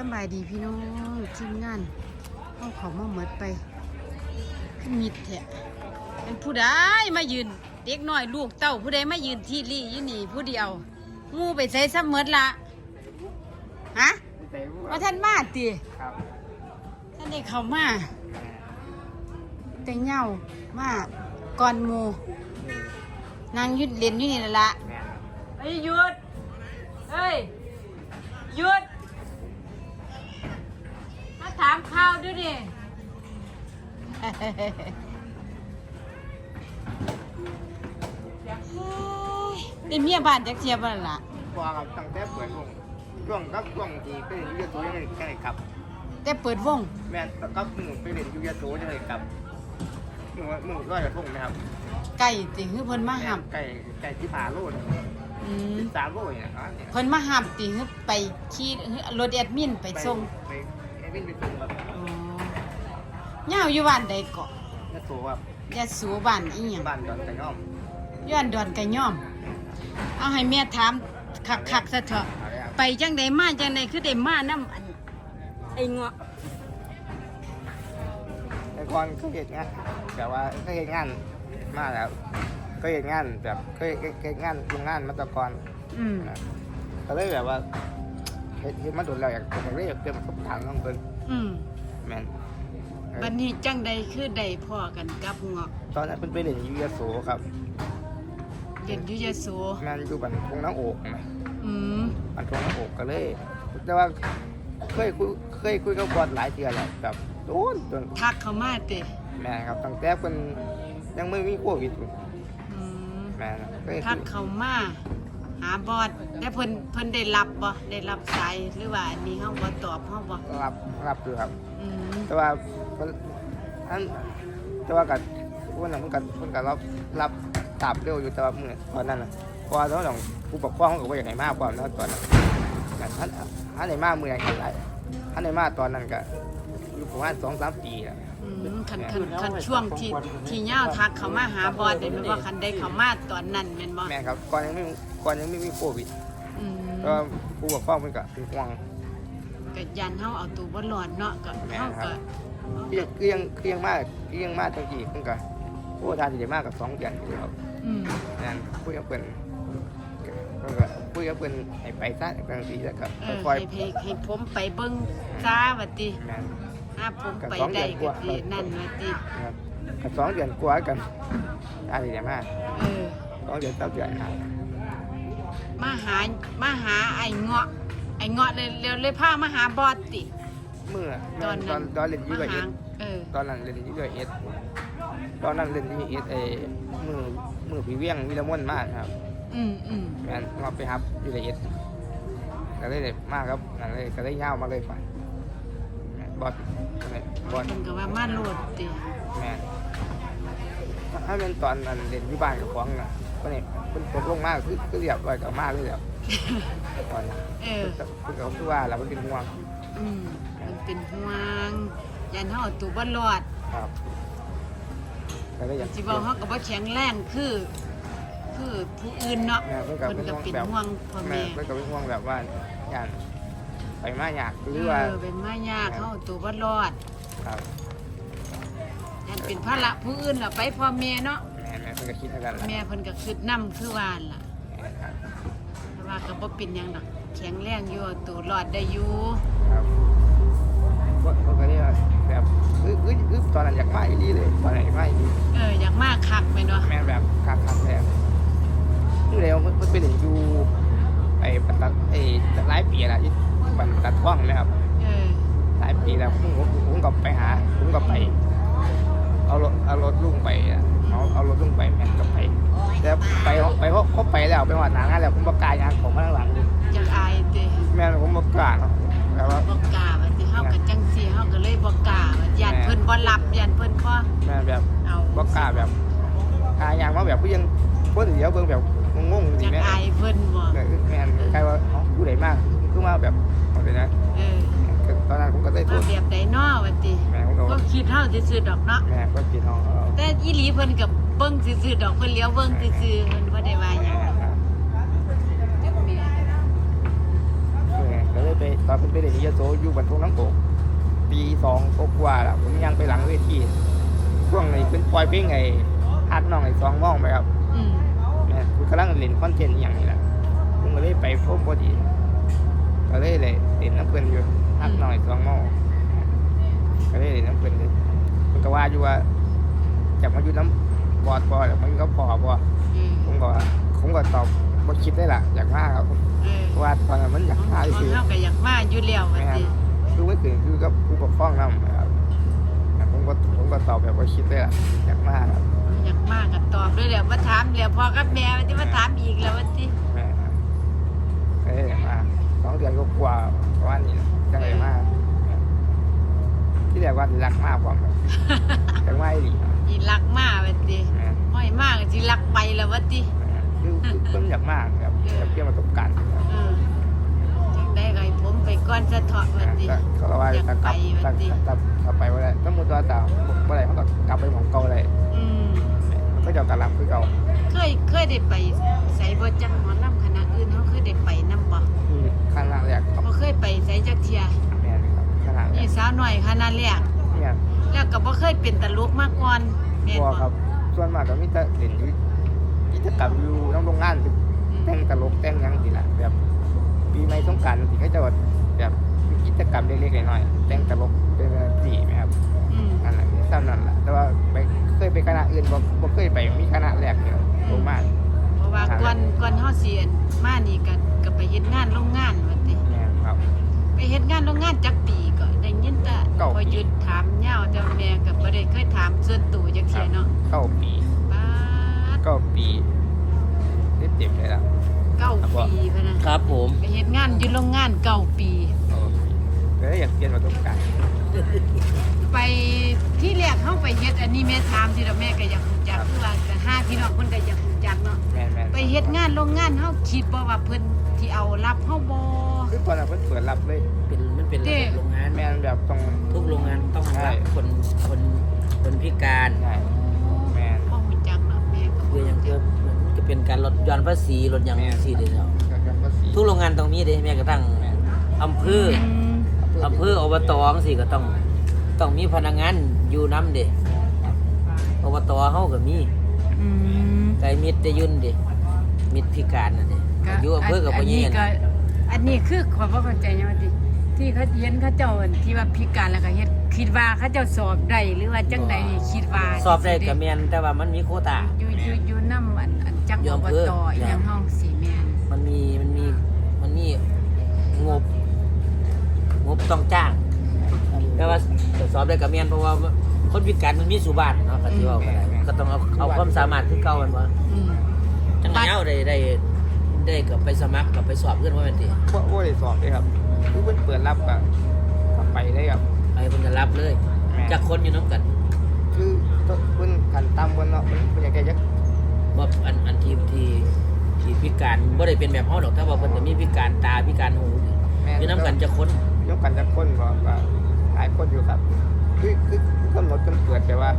สำบายดีพี่น้องทีมงานเอาเขามาหมดไปขึ้นมิดแทะเป็นผู้ใดมายืน เด็กน้อยลูกเต้าผู้ใดมายืนที่รี่ยี่นี่ผู้เดียว งูไปใส่ซ้ำหมดละฮะเตะผู้ว่าท่านมาตีครับท่านได้เข้ามาแต่เหงามาก่อนหมูนางหยุดเล่นอยู่นี่นั่นละแมนเฮ้ยหยุดเฮ้ยหยุดมา ถามข่าวด้วยดิเฮ้ยเป็นเมียบ้านจักเทียบบ้านล่ะกว่ากับตั้งแต่เปิดวงช่วงกับช่วงที่ไปเรียนยูยาโซยังไงแค่ไหนครับ แต่เปิดวงแมนกับหมู่ไปเรียนยูยาโซยังไงครับหมู่หมู่ร้อยกระทงนะครับไก่ติคือเพิ่นมาหับไก่ไก่ที่ผาโลดอืมสามโลเนี่ยครับเนี่ยเพิ่นมาหับติคือไปขี่รถแอดมินไปส่ง ไปไอ้ วิ่งไปส่งแบบอ๋อย่าวอยู่บ้านใดเกาะยาโซครับยาสูบ้านอีหยังบ้านดอนแต่ย่อมย้อนดอนกะย่อม เอาให้แม่ถามคักๆซะเถอะ อะไรครับไปจังไดมาจังไดคือได้มานํอันไอ้เงาะแต่ก่อนก็เห็นงานแต่ว่าก็เห็นงานมาแล้วก็เห็นงานแบบก็เห็นงานโรงงานมาแตะกอนอืมนะก็เลยแบบว่า เห็นเห็นมาโดนแล้วอยากอยากได้อยากเต็มครบถังของเพิ่นอืมแมนเออบัดนี้จังใดคือได้พ่อกันกับเงาะตอนนั้นเพิ่นไปเล่นอยูยโสครับเรียนอยู่ยโสแมนอยู่บันทงน้ำโอกนะอืมบันทงน้ำโอกก็เลย แต่ว่าเคยคุยเคยคุยกับบอลหลายเทื่อแล้วแบบโดนจนทักเขามาติแม่ครับตั้งแต่เพิ่นยังไม่มีโควิดอยู่อืมแม่นะเคยทัคุกยเขามา หาบอดแล้วเพิ่นเพิ่นได้รับบ่ได้รับสายหรือว่าอันนี้เฮาบ่ตอบเฮาบ่รับรับอยู่ครับ อืมแต่ว่าเพิ่นอันแต่ว่ากับวันนั้นเพิ่นก็เพิ่นก็รับรับตามเร็วอยู่แต่ว่ามื้อตอนนั้นน่ะเพราะว่าตอนนั้นผู้ปกครองเขาก็บ่อยากให้มาความนะตอนนั้นแต่ท่านท่านได้มาเมื่อไหร่หลายท่านได้มาตอนนั้นก็อยู่ประมาณ2-3ปีแล้ว อืมคันคันคันช่วงที่ที่ยาวทักเขามาหาบอดได้แม่นบ่คันได้เขามาตอนนั้นแม่นบ่แม่ครับก่อนยังไม่ ก่อนยังไม่มีโควิดอืมก็ผู้ปกครองเพิ่นก็เป็นห่วง ก็ยันเฮาเอาตัวบ่รอดเนาะก็แม่นเฮาครัก็บ เรียงเรียงเรียงมากเรียงมากจังกี่เพิ่นก็โอ้ทานสิได้มากกับ2เดือนอยู่ครับอืมนั่นคุยกับเพิ่นเพิ่นก็คุยกับเพิ่นให้ไปซะจังซี่แล้วก็เออค่อยให้ให้ให้ผมไปเบิ่งจ้าว่าติๆแม่น ถ้าผมไปก็สองเดืได้อนกก็ว่า สินั่นว่าตินะครับก็สองเดือนกว่ากันทานสิได้มากเออสองเดือนสามเดือนครับ มาหามาหาไอ้เงาะ ไอ้เงาะเลยเลยเลยพามาหาบอดติ เมื่อตอนตนั้อนนตอนเล่นยูมาเอหาสเออ ตอนนั้นเล่นยูเอสตอนนั้นเล่นยูเอสเอมือมือผีเวียงวิลามอนมากครับอืมอืมแม่นเราไปครับยูเอสก็เลยได้มากครับนั่นเลยก็ได้ยาวมาเลยไปแม่นบอสแม่นบอสเพิ่นก็ว่ามาโลดติแม่นถ้าเป็นตอนนั้นเล่นอยู่บ้านกับของน่ะ ก็เนี่ยเป็นตกลงมากคือคือเรียบร้อยกับมากเลยแบบตอนนั้นเออคือเขาคือว่าเราเป็นห่วงอืมมันเป็นห่วงยันเฮาเอาตัวบ่รอดครับก็เลยอยากสิบอกเฮาก็บ่แข็งแรงคือคือผู้อื่นเนาะแม่เพิ่นก็เพิ่นเป็นก็ห่วงเป็นแบบห่วงพ่อแม่แม่เพิ่นก็เป็นห่วงแบบว่าย่านไปมาอยากหรือว่าเออเป็นมายากเฮาเอาตัวบ่รอด ครับยันเป็นภาระผู้อื่นล่ะไปพ่อแม่เนาะแม่แม่เพิ่น ก็คิดเท่ากันแหละแม่เพิ่นก็คิดนำคือว่าหั่นล่ะแม่ครับแต่ว่าก็บ่เป็นหยังดอกแข็งแรงอยู่เอาตัวรอดได้อยู่ครับเพิ่นเพิ่นก็เลยว่าแบบอึ๊บอึ๊บอึ๊บตอนนั้นอยากมาอีหลีเลยตอนนั้นอยากมาอีหลีเอออยากมากคักแม่นบ่แม่แบบคักคักๆแล้วอยู่แล้วมันมันเป็นอยู่ไอ้ปัตตาไอ้หลายปีแล้วที่บันตัดท่องนะครับเออหลายปีแล้วผมผมผมก็ไปหาผมก็ไป เอารถเอารถลุงไปอะเอาเอารถลุงไปแม่นก็ไปแต่ไปไปเขาเขาไปแล้วไปหอดหนางานแล้วผมประกล้ายางของมาข้างหลังเลยอยากอายติแม่นผมประกล้าเนาะแต่ว่าบ่กล้าว่าสิเฮาก็จังซี่เฮาก็เลยบ่กล้าว่าย่านเพิ่นบ่รับย่านเพิ่นบ่แม่นแบบเอาประกล้าแบบกายางมาแบบผู้ยังคนเดียวเบิ่งแบบงงๆอสิยากแม่อายเพิ่นบ่แม่นใครว่าเอ้าผู้ใดมากคือมาแบบเอาไปนะเออ ตอนนั้นผมก็ได้มาตัวแบบใดน้อว่าติแม่ผมก็ก็คิดเฮาซื่อๆดอกเนาะแม่ก็กินห้องเอาแต่อีหลีเพิ่นก็เบิ่งซื่อๆดอกเพิ่นเลี้ยวเบิ่งซื่อๆเพิ่นบ่ได้ว่าหยังจักแม่แม่ก็เลยไปตอนเพิ่นไปเรียนที่ยโสอยู่บรรทุกน้ำโขงปีสองกว่าๆแล้วผมยังไปหลังเวทีช่วงนี้เป็นปล่อยเพลงไอ้ฮักน้องไอ้สองม่องไปครับ อืมแม่กูกำลังเล่นคอนเทนต์อหย่างนี้แหละผมก็เลยไปพบพอดี แบบว่าคิดได้ล่ะอยากมาครับอยากมาก็ตอบด้วยแล้วมาถามแล้วพ่อกับแม่ว่าสิมาถามอีกแล้วว่าติแม่ครับเอ้ยอยากมาสองเดือนก็กว่าประมาณนี้นะจังเลยมาที่แรกว่ารักมากกว่าครับจังว่าไอ้ดีครับอีรักมาว่าติแม่ห้อยมากสิรักไปแล้วว่าติแม่คือคือเพิ่งอยากมากครับอยากเกี่ยวประสบการณ์ครับเออจังได้ก็ให้ผม ไปก่อนสะเถาะว่าติแต่เขาก็ว่าถ้ากลับอยากไปถ้าวันนี้ถ้าถ้าไปว่าได้สมมติว่าแต่เมื่อไหร่เขาก็กลับไปหมองเก่าเลยอืมมันก็จะกระลำคือเก่าเคยเคยได้ไปใส่บ่จังหมอลำคณะอื่นเฮาเคยได้ไปนำบ่คือขั้นแรกครับบ่เคยไปใส่จักเที่ยแม่นครับขนาดนี่นี้สาวน้อยคณะแรกเนี่ยแล้วก็บ่เคยเป็นตลกมาก่อนแม่นบัวบ่ครับ ส่วนมากก็มีแต่เล่นอยู่กิจกรรมอยู่น้องโรงงานที่อืมแต่งตลกแต่งหยังสิล่ะแบบปีใหม่สงกรารสิเขาจะแบบ แบบมีกิจกรรมเล็กๆน้อยๆแต่งตลกเป็นสีไหมครับอืมนั่นแหละซ้ำนั่นแหละแต่ว่าไปเคยไปคณะอื่นบ่บ่เคยไปมีคณะแรกเดียวโรงงานเพราะว่าก่อนก่อนเฮาสิมานี่ก็ก็ไปเฮ็ดงานโรงงานว่าติแม่นครับ ไปเฮ็ดงานโรงงานจักปีก็ได้ยินแต่เก้าปี พอหยุดถามยาวแต่ว่าแม่ก็บ่ได้เคยถามส่วนตัวจักเที่ยเนาะเก้าปีบาด เก้าปีเต็มๆเลยล่ะ เก้าครับผมปีพะนะครับผมไปเฮ็ดงานอยู่โรงงานเก้าปีเก้าปีก็เลยอยากเปลี่ยนประสบการณ์ไปที่แรกเฮาไปเฮ็ดอันนี้แม่ถามสิแล้วแม่ก็อยากรู้จักคือว่าก็ห้าพี่น้องเพิ่นก็อยากรู้จักเนาะแม่นแม่นไปเฮ็ดงานโรงงานเฮาคิดบ่ว่าเพิ่นที่เอารับเฮาบ่คือตอนนั้นเพิ่นเปิดรับเลยเป็นมันเป็นระเด้บบโรงงานแม่นแบบต้อง ทุกโรงงานต้องใช่ รับคนคนคนพิการใช่แม่นบ่รู้จักเนาะแม่ก็คืออย่างเพื่อมันจะ เป็นการลดหย่อนภาษีลดอย่างสี่เดียวก็ก็ภาษีทุกโรงงานต้องมีเด้แม้กระทั่งอำเภอมอำเภออบตจังสี่ก็ต้องต้องมีพนักงานอยู่น้ำเด้อบตเฮาก็มีอืมไก่มิตรได้ยุ่นเด้มิตรพิการนั่นเด้อยู่อำเภอกับอัพ่อนเย็นี้นก็อันนี้คือขอยบ่เข้าใจหยังว่าติที่เขาเห็นเขาเจ้าอันที่ว่าพิการแล้วก็เฮ็ดคิดว่าเขาเจ้าสอบได้หรือว่าจังใดคิดว่าสอบได้ก็แม่นแต่ว่ามันมีโควตาอยู่อยู่อยู่นำอันอัน จักอยู่อบอำเภอตอีหยังเฮาสิแม่นมันมีมันมีมันมีงบ งบต้องจ้างแต่ว่าจะสอบได้กับเมียนเพราะว่าคนพิการมันมีสุบานเนาะก็ที่ว่าก็ได้ก็ต้องเอาเอาความสามารถที่เก่ามันว่าอืมจังไงเอาได้ได้ได้กับไปสมัครกับไปสอบเพื่อนว่าเป็นทีบ่บ่ได้สอบเลยครับคือเพิ่นเปิดรับก็ก็ไปเลยครับไปเพิ่นจะรับเลยแม่นจากคนอยู่น้ำกัน คือเพิ่นขันต่ำเพิ่นเนาะเพิ่นเพิ่นอยากได้จัก ว่าอันอันทีมที่ที่พิการบ่ได้เป็นแบบเฮาดอกถ้าว่าเพิ่นจะมีพิการตาพิการหูแม่อยู่น้ำกันจะคนยกกันจักคนก็ก็หลายคนอยู่ครับ คือคือกำหนดกำเปิดแต่ว่า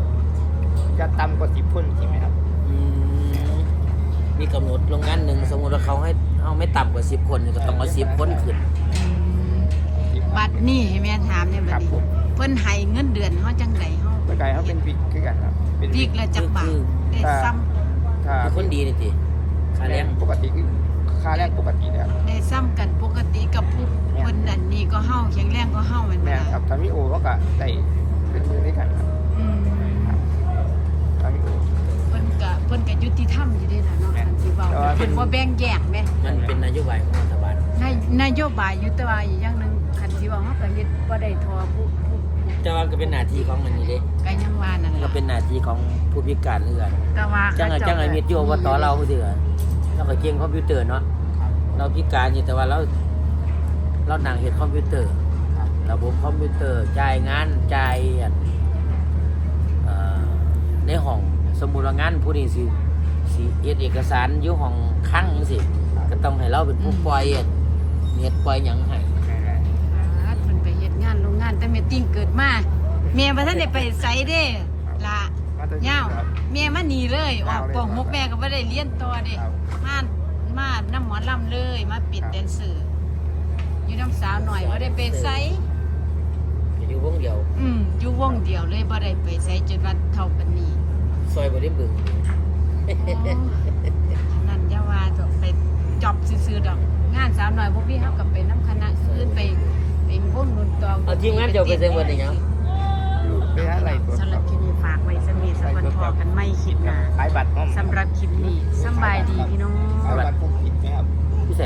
จะต่ำกว่า10คนใช่ไหมครับอืมมีกำหนดโรงงานหนึ่งสมมติว่าเขาให้เอาไม่ต่ำกว่า10คนก็ต้องเอา10คนขึ้นอืมบัดนี้ให้แม่ถามเนี่ยคบัรัดบนี้ผมเพิ่นให้เงินเดือนเฮาจังไดเฮาเมื่อไกลเขาเป็นวิกคือกันครับเป็นวีกละจักบาทคือได้ซ้ำ ถ้าคือคนดีนี่ติค่าแรงปกติคือค่าแรงปกตินะครับได้ซ้ำกันปกติกับผู้เพิ่นอันนี้ก็เฮาแข็งแรงก็เฮาแม่นบ่แม่นล่ะครับถ้ามีโอก็ได้เป็นมือด้วยกันครับอืมถ้ามีโอ เพิ่นก็เพิ่นก็ยุติธรรมอยู่เด้ล่ะเนาะแม่น คันสิเว้าแต่ว่าเพิ่นบ่แบ่งแยกแม่มันเป็นนโยบายของรัฐบาลนายนโยบายอยู่แต่ว่าอีกอย่างหนึงคันสิเว้าเฮาก็เฮ็ดบ่ได้ทอผู้ผู้ผู้ แต่ว่าก็เป็นหน้าที่ของมันนี่เด้ก็ยังว่านั่นก็ล่ะเป็นหน้าที่ของผู้พิการเอื้อนแต่ว่าจังไงเขาเจังไงมิดอยู่ว่าต่อเราเถื่อเราก็เก่งคอมพิวเตอร์เนาะเราพิการอยู่แต่ว่าเราเรานั่งเฮ็ดคอมพิวเตอร์ระบบคอมพิวเตอร์จ่ายงานจ่ายอันเอ่อในห้องสมมุติว่างานผู้นี้สิสิเฮ็ดเอกสารอยู่ห้องคลังจังซี่ก็ต้องให้เราเป็นผู้ปล่อยอันเฮ็ดปล่อยหยังให้ แต่แม่ติ้งเกิดมาแม่บ่ทันได้ไปไสเด้ล่ะมาแต่ยาวครับแม่มาหนีเลยออกยาวเลยปองหกแม่ก็บ่ได้เรียนต่อเด้ครับมามาน้ำหมอลำเลยมาปิดแดนเซอร์อยู่น้ำสาวหน่อยบ่ได้ไปไสอยู่วงเดียว อืมอยู่วงเดียวเลยบ่ได้ไปไสจนว่าเท่าปานนี้ซอยบ่ได้บึงนั่นอย่าว่าจะไปจอบซื่อๆดอก งานสาวหน่อยพวกพี่เฮากับไปน้ำคณะอื่นไป ไปวงดนตรีเอาทีมงานเดียวไปเซ็งวันนี้ยังไปหาอะไรตัวสำหรับคลิปนี้ฝากไว้สมีสักวันพอกันไม่คลิปหน้าขายบัตรห้องสำหรับคลิปนี้สำบายดีพี่น้องขายบัตร